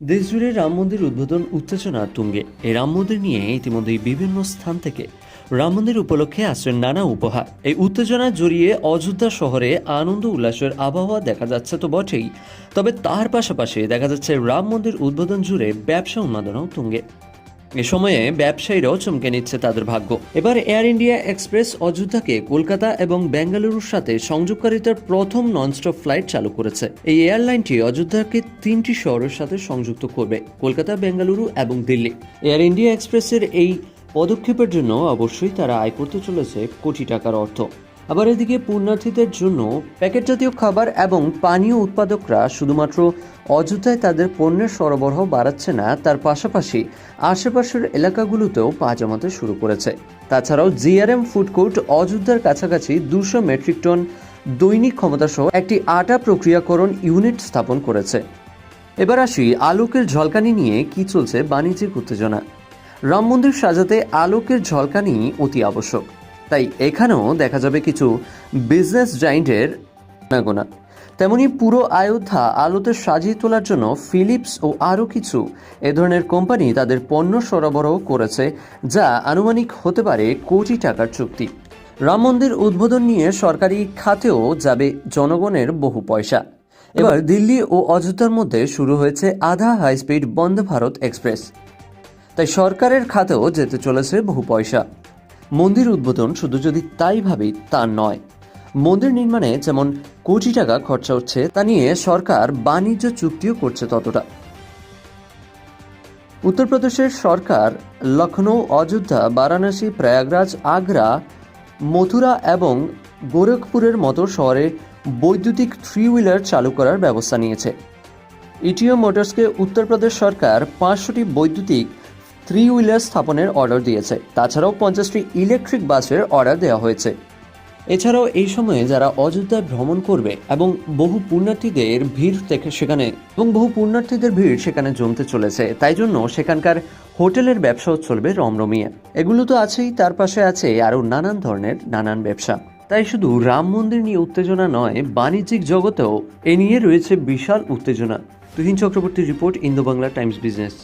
দেশজুড়ে রাম মন্দির উদ্বোধন উত্তেজনা তুঙ্গে। এই রাম মন্দির নিয়ে ইতিমধ্যেই বিভিন্ন স্থান থেকে রাম মন্দির উপলক্ষে আসছেন নানা উপহার। এই উত্তেজনা জড়িয়ে অযোধ্যা শহরে আনন্দ উল্লাসের আবহাওয়া দেখা যাচ্ছে তো বটেই। তবে তার পাশাপাশি দেখা যাচ্ছে রাম মন্দির উদ্বোধন জুড়ে ব্যবসা উন্মাদনাও তুঙ্গে। এ সময়ে ব্যবসায়ীরাও চমকে নিচ্ছে তাদের ভাগ্য। এবার এয়ার ইন্ডিয়া এক্সপ্রেস অযোধ্যাকে কলকাতা এবং বেঙ্গালুরুর সাথে সংযোগকারিতার প্রথম ননস্টপ ফ্লাইট চালু করেছে। এই এয়ারলাইনটি অযোধ্যাকে তিনটি শহরের সাথে সংযুক্ত করবে, কলকাতা, বেঙ্গালুরু এবং দিল্লি। এয়ার ইন্ডিয়া এক্সপ্রেসের এই পদক্ষেপের জন্য অবশ্যই তারা আয় করতে চলেছে কোটি টাকার অর্থ। আবার এদিকে পুণ্যার্থীদের জন্য প্যাকেট জাতীয় খাবার এবং পানীয় উৎপাদকরা শুধুমাত্র অযোধ্যায় তাদের পণ্যের সরবরাহ বাড়াচ্ছে না, তার পাশাপাশি আশেপাশের এলাকাগুলোতেও পা জমাতে শুরু করেছে। তাছাড়াও জিআরএম ফুড কোর্ট অযোধ্যার কাছাকাছি দুশো মেট্রিক টন দৈনিক ক্ষমতাসহ একটি আটা প্রক্রিয়াকরণ ইউনিট স্থাপন করেছে। এবার আসি আলোকের ঝলকানি নিয়ে কি চলছে বাণিজ্যিক উত্তেজনা। রাম মন্দির সাজাতে আলোকের ঝলকানি অতি আবশ্যক। তাই এখানেও দেখা যাবে কিছু বিজনেস জাইন্টের নাগোনা তেমনি পুরো অযোধ্যা আলোতে সাজিয়ে তোলার জন্য ফিলিপস ও আরও কিছু এ ধরনের কোম্পানি তাদের পণ্য সরবরাহ করেছে, যা আনুমানিক হতে পারে কোটি টাকার চুক্তি। রাম মন্দির উদ্বোধন নিয়ে সরকারি খাতেও যাবে জনগণের বহু পয়সা। এবার দিল্লি ও অযোধ্যার মধ্যে শুরু হয়েছে আধা high speed Vande Bharat express তাই সরকারের খাতেও যেতে চলেছে বহু পয়সা। মন্দির উদ্বোধন শুধু যদি তাই ভাবি তা নয়। মন্দির নির্মাণে যেমন কোটি টাকা খরচা হচ্ছে, তা নিয়ে সরকার বাণিজ্য চুক্তিও করছে ততটা। উত্তরপ্রদেশের সরকার লখনৌ অযোধ্যা, বারাণসী, প্রয়াগরাজ, আগ্রা, মথুরা এবং গোরখপুরের মতো শহরে বৈদ্যুতিক থ্রি হুইলার চালু করার ব্যবস্থা নিয়েছে। ইটিও মোটরসকে উত্তরপ্রদেশ সরকার পাঁচশোটি বৈদ্যুতিক থ্রি হুইলার স্থাপনের অর্ডার দিয়েছে। তাছাড়াও পঞ্চাশটি ইলেকট্রিক বাসের অর্ডার দেওয়া হয়েছে। এছাড়াও এই সময়ে যারা অযোধ্যায় ভ্রমণ করবে এবং বহু পুণ্যার্থীদের ভিড় থেকে সেখানে এবং বহু পুণ্যার্থীদের ভিড় সেখানে জমতে চলেছে, তাই জন্য সেখানকার হোটেলের ব্যবসাও চলবে রমরমিয়ে। এগুলো তো আছেই, তার পাশে আছে আরও নানান ধরনের নানান ব্যবসা। তাই শুধু রাম মন্দির নিয়ে উত্তেজনা নয়, বাণিজ্যিক জগতেও এ নিয়ে রয়েছে বিশাল উত্তেজনা। Tuhin Chakraborty report Indo Bangla Times business.